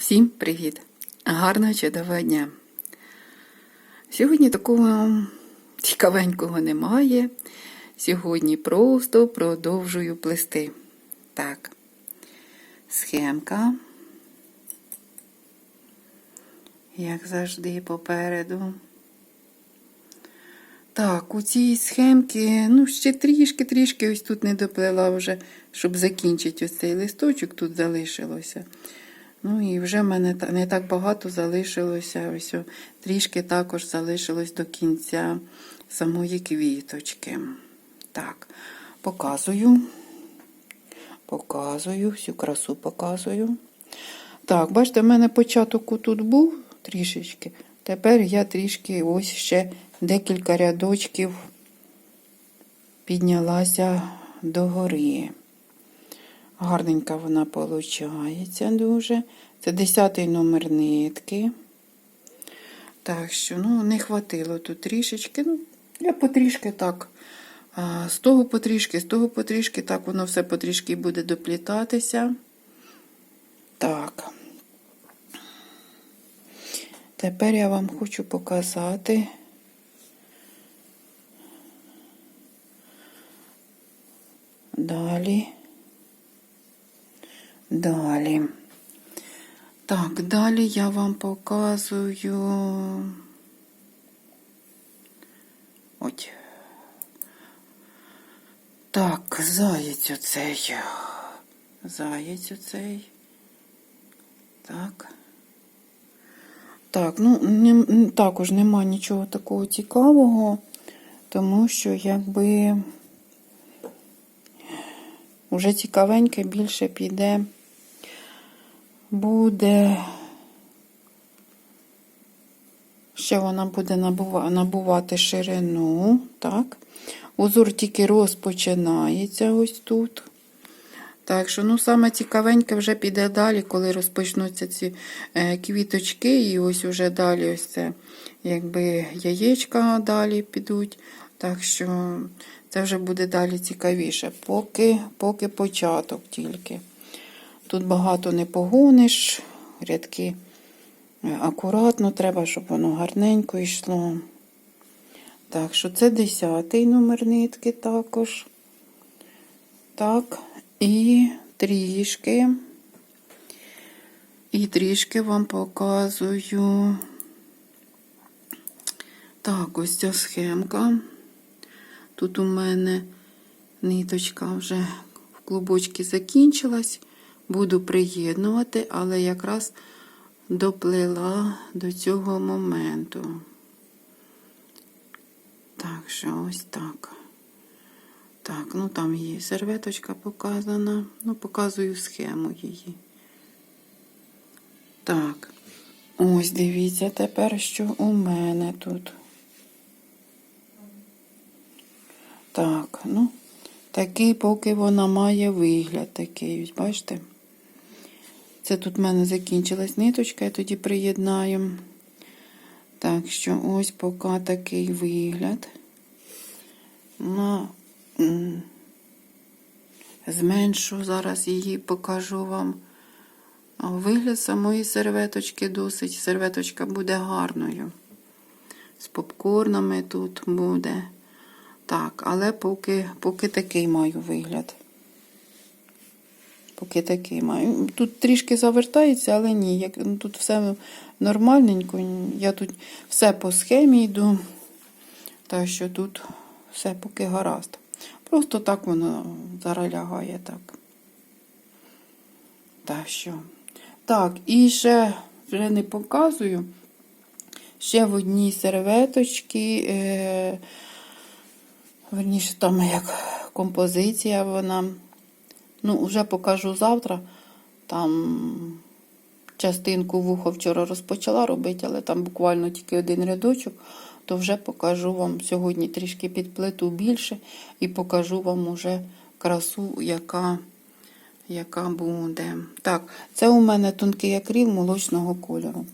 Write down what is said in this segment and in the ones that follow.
Всім привіт! Гарного чудового дня! Сьогодні такого цікавенького немає. Сьогодні просто продовжую плести. Так, схемка. Як завжди, попереду. Так, у цій схемці, ну, ще трішки-трішки ось тут не доплела вже, щоб закінчити ось цей листочок, тут залишилося. Ну і вже в мене не так багато залишилося. Ось трішки також залишилось до кінця самої квіточки. Так, показую. Показую, всю красу показую. Так, бачите, в мене початок тут був трішечки. Тепер я трішки ось ще декілька рядочків піднялася догори. Гарненька вона получається дуже. Це 10 номер нитки. Так що, ну, не хватило тут трішечки. Ну, я потрішки так. З того потрішки, з того потрішки, так воно все потрішки буде доплітатися. Так. Тепер я вам хочу показати. Далі. Далі. Так, далі я вам показую. Ось. Так, заєць оцей. Заєць оцей. Так. Так, ну не, також нема нічого такого цікавого, тому що якби вже цікавеньке більше піде, буде. Ще вона буде набувати ширину, так. Узор тільки розпочинається ось тут. Так що, ну, саме цікавеньке вже піде далі, коли розпочнуться ці е, квіточки, і ось уже далі ось це, якби яєчка далі підуть. Так що це вже буде далі цікавіше. Поки, поки початок тільки. Тут багато не погониш, рядки е, акуратно треба, щоб воно гарненько йшло. Так що це 10 номер нитки також. Так, і трішки. І трішки вам показую. Так, ось ця схемка. Тут у мене ниточка вже в клубочки закінчилась. Буду приєднувати, але якраз доплила до цього моменту. Так що ось так. Так, ну там є серветочка показана. Ну, показую схему її. Так. Ось дивіться тепер, що у мене тут. Так, ну, такий, поки вона має вигляд такий, бачите? Це тут в мене закінчилась ниточка, я тоді приєднаю. Так що ось поки такий вигляд. На зменшу, зараз її покажу вам. Вигляд самої серветочки досить. Серветочка буде гарною. З попкорнами тут буде. Так, але поки, поки такий маю вигляд. Поки такий маю. Тут трішки завертається, але ні. Як, ну, тут все нормальненько. Я тут все по схемі йду. Так що тут все поки гаразд. Просто так воно зараз лягає так. Так що. Так, і ще вже не показую. Ще в одній серветочці, е, верніше, там як композиція вона. Ну, вже покажу завтра. Там частинку вуха вчора розпочала робити, але там буквально тільки один рядочок, то вже покажу вам сьогодні трішки підплету більше і покажу вам уже красу, яка, яка буде. Так, це у мене тонкий акрил молочного кольору.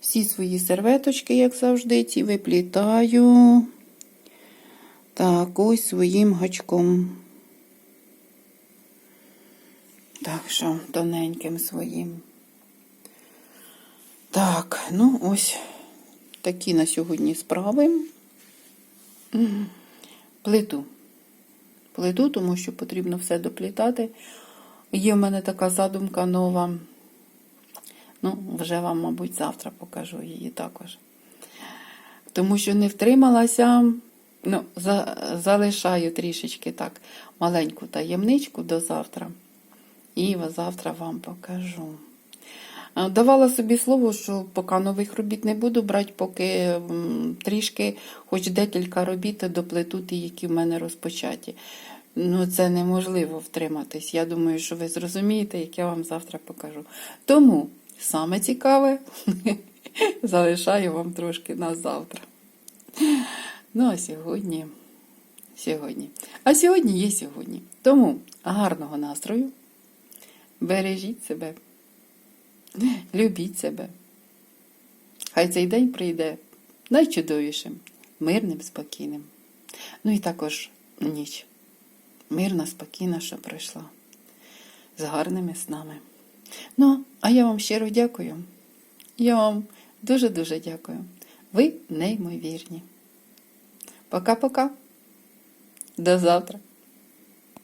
Всі свої серветочки, як завжди, ці виплітаю. Так, ось своїм гачком. Так що тоненьким своїм. Так, ну ось такі на сьогодні справи. Плиту. Плиту, тому що потрібно все доплітати. Є в мене така задумка нова. Ну, вже вам, мабуть, завтра покажу її також. Тому що не втрималася, ну, за, залишаю трішечки так маленьку таємничку до завтра. І завтра вам покажу. Е, Давала собі слово, що поки нових робіт не буду брати, поки трішки, хоч декілька робіт доплету які в мене розпочаті. Ну, це неможливо втриматись. Я думаю, що ви зрозумієте, як я вам завтра покажу. Тому саме цікаве залишаю вам трошки на завтра. Ну, а сьогодні, сьогодні. А сьогодні є сьогодні. Тому гарного настрою. Бережіть себе. Любіть себе. Хай цей день прийде найчудовішим, мирним, спокійним. Ну і також ніч. Мирна, спокійна, що пройшла. З гарними снами. Ну, а я вам щиро дякую. Я вам дуже-дуже дякую. Ви неймовірні. Пока-пока. До завтра.